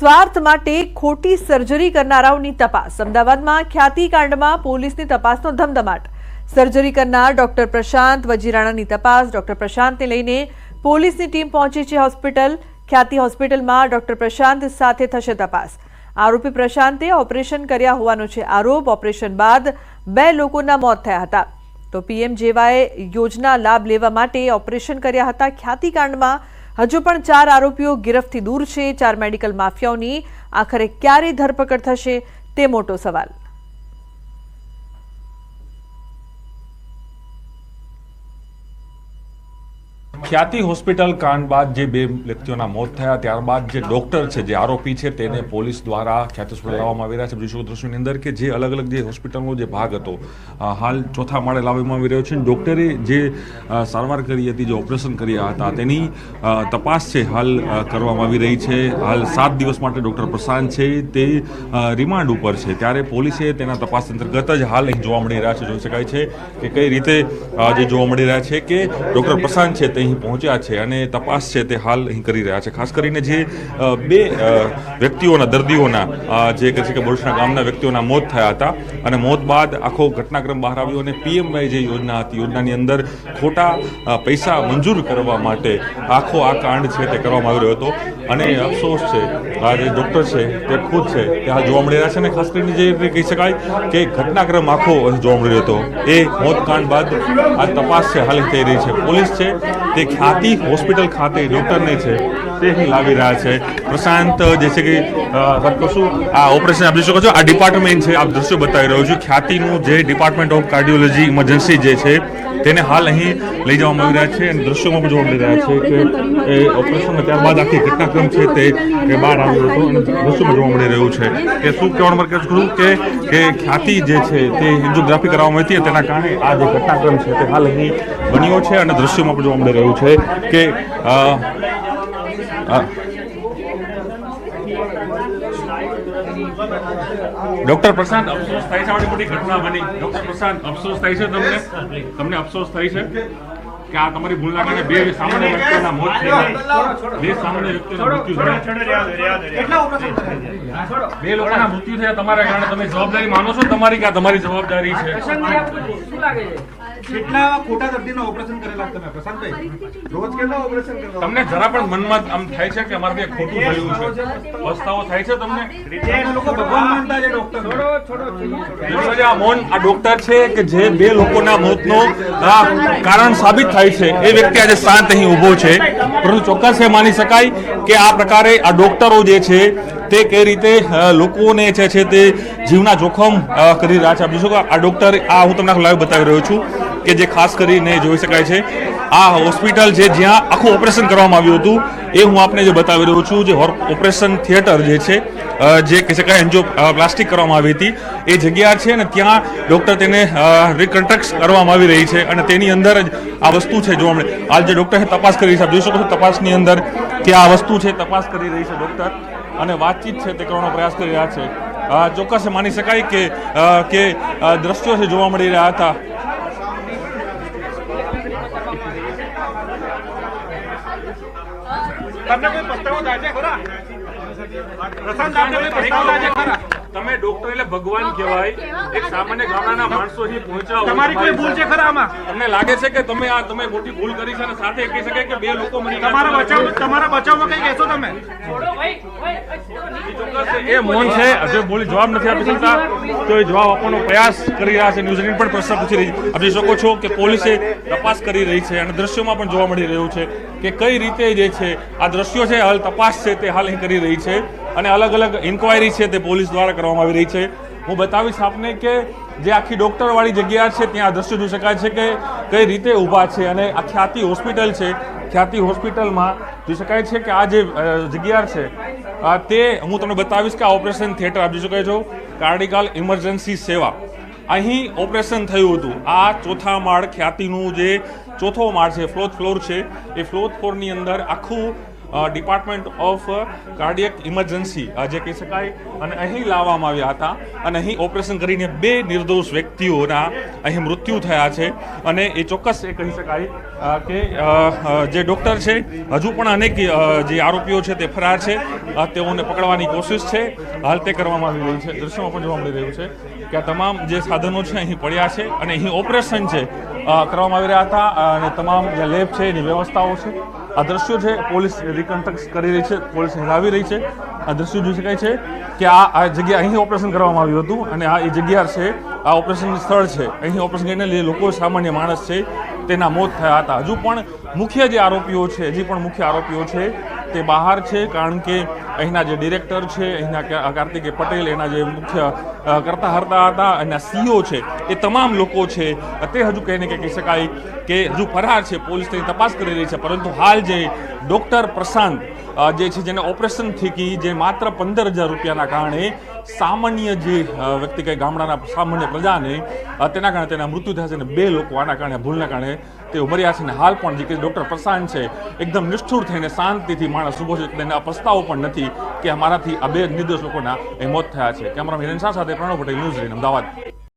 સ્વાર્થ માટે ખોટી સર્જરી કરનારાઓની તપાસ. અમદાવાદમાં ખ્યાતિકાંડમાં પોલીસની તપાસનો ધમધમાટ. સર્જરી કરનાર ડોક્ટર પ્રશાંત વજીરાણાની તપાસ. ડોક્ટર પ્રશાંતને લઈને પોલીસની ટીમ પહોંચી છે હોસ્પિટલ. ખ્યાતિ હોસ્પિટલમાં ડોક્ટર પ્રશાંત સાથે થશે તપાસ. આરોપી પ્રશાંતે ઓપરેશન કર્યા હોવાનો છે આરોપ. ઓપરેશન બાદ બે લોકોના મોત થયા હતા. તો પીએમ જેવાય યોજના લાભ લેવા માટે ઓપરેશન કર્યા હતા. ખ્યાતિકાંડમાં હજુ પણ ચાર આરોપીઓ ગિરફથી દૂર છે. ચાર મેડિકલ માફિયાઓની આખરે ક્યારે ધરપકડ થશે તે મોટો સવાલ. ખ્યાતિ હોસ્પિટલ કાંડ બાદ જે બે વ્યક્તિઓના મોત થયા ત્યારબાદ જે ડોક્ટર છે જે આરોપી છે તેને પોલીસ દ્વારા ખ્યાતિ હોસ્પિટલ લાવવામાં આવી રહ્યા છે. બીજું દ્રશ્યની અંદર કે જે અલગ અલગ જે હોસ્પિટલનો જે ભાગ હતો હાલ ચોથા માળે લાવવામાં આવી રહ્યો છે. ડોક્ટરે જે સારવાર કરી હતી જે ઓપરેશન કર્યા હતા તેની તપાસ છે હાલ કરવામાં આવી રહી છે. હાલ સાત દિવસ માટે ડોક્ટર પ્રશાંત છે. તે રિમાન્ડ ઉપર છે. ત્યારે પોલીસે તેના તપાસ અંતર્ગત જ હાલ અહીં જોવા મળી રહ્યા છે. જોઈ શકાય છે કે કઈ રીતે જે જોવા મળી રહ્યા છે કે ડોક્ટર પ્રશાંત છે તે અહીં પહોંચ્યા છે અને તપાસ છે તે હાલ અહીં કરી રહ્યા છે. ખાસ કરીને જે બે વ્યક્તિઓના, દર્દીઓના જે કહે છે કે બોરસના ગામના વ્યક્તિઓના મોત થયા હતા અને મોત બાદ આખો ઘટનાક્રમ બહાર આવ્યો અને પીએમવાય જે યોજના હતી, યોજનાની અંદર ખોટા પૈસા મંજૂર કરવા માટે આખો આ કાંડ છે તે કરવામાં આવી રહ્યો હતો. અને અફસોસ છે, આ જે ડૉક્ટર છે તે ખુદ છે તે હાલ જોવા મળી રહ્યા છે અને ખાસ કરીને જે કહી શકાય કે ઘટનાક્રમ આખો જોવા મળી રહ્યો હતો. એ મોતકાંડ બાદ આ તપાસ છે, હાલ થઈ રહી છે. પોલીસ છે તે ખ્યાતિ હોસ્પિટલ ખાતે ડૉક્ટરને છે, તે અહીં લાવી રહ્યા છે. પ્રશાંત, જે છે કે શું આ ઓપરેશન આપ શકો છો. આ ડિપાર્ટમેન્ટ છે, આપ દ્રશ્યો બતાવી રહ્યો છું. ખ્યાતિનું જે ડિપાર્ટમેન્ટ ઓફ કાર્ડિયોલોજી ઇમરજન્સી જે છે, તેને હાલ અહીં લઈ જવામાં આવી રહ્યા છે અને દ્રશ્યોમાં પણ જોવા મળી રહ્યા છે કે એ ઓપરેશન ત્યારબાદ આખી ઘટનાક્રમ છે તે બહાર આવ્યો હતો અને દ્રશ્યોમાં જોવા મળી રહ્યું છે. કે શું કહેવાનું મારે છું કે કે ખ્યાતિ જે છે તે એન્જિયોગ્રાફી કરવામાં આવી હતી તેના કારણે આ જે ઘટનાક્રમ છે તે હાલ અહીં બન્યો છે અને દ્રશ્યોમાં પણ જોવા મળી રહ્યું છે કે ડોક્ટર પ્રશાંત અફસોસ થાય છે આવડી મોટી ઘટના બની. ડોક્ટર પ્રશાંત અફસોસ થાય છે તમને? તમને અફસોસ થાય છે? કે આ તમારી ભૂલના કારણે બે સામાન્ય વ્યક્તિઓના મોત થઈ ગયા. બે સામાન્ય વ્યક્તિના મૃત્યુ થયા. બે લોકોના મૃત્યુ થયા તમારા કારણે તમે જવાબદારી માનો છો? તમારી કે આ તમારી જવાબદારી છે? કેટલા ખોટા દર્દીનો ઓપરેશન કરેલા તમે પ્રશાંતભાઈ રોજ કેટલા ઓપરેશન કરવા? તમને જરા પણ મનમાં આમ થાય છે કે અમારે ખોટું થયું છે? પસ્તાવો થાય છે તમને? એ લોકો ભગવાન માનતા છે ડોક્ટર વિશ્વ જે આ મૌન આ ડોક્ટર છે કે જે બે લોકોના મોતનો કારણ સાબિત થાય છે એ વ્યક્તિ આજે શાંત અહીં ઊભો છે. પરંતુ ચોક્કસ એ માની શકાય કે આ પ્રકારે આ ડોક્ટરો જે છે તે કઈ રીતે લોકોને છે છે તે જીવના જોખમ કરી રહ્યા છે. આપ જોશો કે આ ડોક્ટર આ હું તમને લાઈવ બતાવી રહ્યો છું. કે જે ખાસ કરીને જોઈ શકાય છે, આ હોસ્પિટલ છે જ્યાં આખું ઓપરેશન કરવામાં આવ્યું હતું. એ હું આપને જે બતાવી રહ્યો છું, જે ઓપરેશન થિયેટર જે છે જે કહી શકાય એન્જો પ્લાસ્ટિક કરવામાં આવી હતી. એ જગ્યા છે ને ત્યાં ડૉક્ટર તેને રિકન્સ્ટ્રક્ટ કરવામાં આવી રહી છે અને તેની અંદર જ આ વસ્તુ છે જોવા મળે. હાલ જે ડૉક્ટર તપાસ કરી છે, આપ જોઈ શકો છો તપાસની અંદર કે આ વસ્તુ છે, તપાસ કરી રહી છે ડૉક્ટર અને વાતચીત છે તે કરવાનો પ્રયાસ કરી રહ્યા છે. ચોક્કસ માની શકાય કે દ્રશ્યો છે જોવા મળી રહ્યા હતા. તમને કોઈ પસ્તાવો થાય છે? ખરા તમે ડોક્ટર એટલે ભગવાન કહેવાય. એક સામાન્ય ગામડાના માણસો અહીં પહોંચ્યા તમારી કોઈ ભૂલ છે ખરા આમાં? તમને લાગે છે કે તમે આ તમે મોટી ભૂલ કરી છે અને સાથે કહી શકાય કે બે લોકો મરી તમારા બચાવ તમારા બચાવમાં કઈ કહેશો તમે? એ મૌન છે. હજુ બોલી જવાબ નથી આપી શકતા. તો એ જવાબ આપવાનો પ્રયાસ કરી રહ્યા છે. ન્યૂઝ પણ પ્રશ્ન પૂછી રહી આપી શકો છો કે પોલીસે તપાસ કરી રહી છે અને દ્રશ્યોમાં પણ જોવા મળી રહ્યું છે કે કઈ રીતે જે છે, આ દ્રશ્યો છે, હાલ તપાસ છે તે હાલ અહીં કરી રહી છે અને અલગ અલગ ઇન્કવાયરી છે તે પોલીસ દ્વારા કરવામાં આવી રહી છે. હું બતાવીશ આપને કે જે આખી ડોક્ટરવાળી જગ્યા છે, ત્યાં દ્રશ્યો જોઈ શકાય છે કે કઈ રીતે ઊભા છે અને આ ખ્યાતિ હોસ્પિટલ છે. ખ્યાતિ હોસ્પિટલમાં જોઈ શકાય છે કે આ જે જગ્યા છે તે હું તમને બતાવીશ કે આ ઓપરેશન થિયેટર આપ જોઈ છો. કાર્ડિકલ ઇમરજન્સી સેવા. અહીં ઓપરેશન થયું હતું. આ ચોથા માળ ખ્યાતિનું જે ચોથો માળ છે ફ્લોથ ફ્લોર છે, એ ફ્લોથ ફ્લોરની અંદર આખું ડિપાર્ટમેન્ટ ઓફ કાર્ડિયક ઇમરજન્સી જે કહી શકાય. અને અહીં લાવવામાં આવ્યા હતા. અને અહીં ઓપરેશન કરીને બે નિર્દોષ વ્યક્તિઓના અહીં મૃત્યુ થયા છે. અને એ ચોક્કસ એ કહી શકાય કે જે ડૉક્ટર છે, હજુ પણ અનેક જે આરોપીઓ છે તે ફરાર છે. તેઓને પકડવાની કોશિશ છે. હાલ તે કરવામાં આવી રહી છે. દૃશ્યમાં પણ જોવા મળી રહ્યું છે કે આ તમામ જે સાધનો છે અહીં પડ્યા છે અને અહીં ઓપરેશન છે કરવામાં આવી રહ્યા હતા. અને તમામ જે લેબ છે, એની વ્યવસ્થાઓ છે. આ દ્રશ્યો છે, પોલીસ રિકન્સ્ટ્રક્ટ કરી રહી છે, પોલીસ લાવી રહી છે. આ દ્રશ્યો જોઈ શકાય છે કે આ આ જગ્યા અહીં ઓપરેશન કરવામાં આવ્યું હતું અને આ એ જગ્યા છે, આ ઓપરેશન સ્થળ છે. અહીં ઓપરેશન કરીને જે લોકો સામાન્ય માણસ છે, તેના મોત થયા હતા. હજુ પણ મુખ્ય જે આરોપીઓ છે હજી પણ મુખ્ય આરોપીઓ છે, તે બહાર છે, કારણ કે અહીંના જે ડિરેક્ટર છે, અહીંના કાર્તિકે પટેલ, એના જે મુખ્ય કરતા હરતા હતા, એના સીઓ છે, એ તમામ લોકો છે. તે હજુ કહીને કહી શકાય કે હજુ ફરાર છે, પોલીસ તેની તપાસ કરી રહી છે, પરંતુ હાલ જે ડૉક્ટર પ્રશાંત જે છે, જેને ઓપરેશન થકી, જે માત્ર પંદર હજાર રૂપિયાના કારણે સામાન્ય જે વ્યક્તિ કે ગામડાના સામાન્ય પ્રજાને તેના કારણે તેના મૃત્યુ થયા છે અને બે લોકો આના કારણે, ભૂલના કારણે તેઓ મર્યા છે અને હાલ પણ જે કે ડૉક્ટર પ્રશાંત છે. એકદમ નિષ્ઠુર થઈને શાંતિથી માણસ ઊભો છે. તેને આ પણ નથી કે અમારાથી આ બે નિર્દોષ લોકોના એ મોત થયા છે. કેમેરામેન હિરેન શાહ સાથે પ્રણવ પટેલ ન્યૂઝ અમદાવાદ.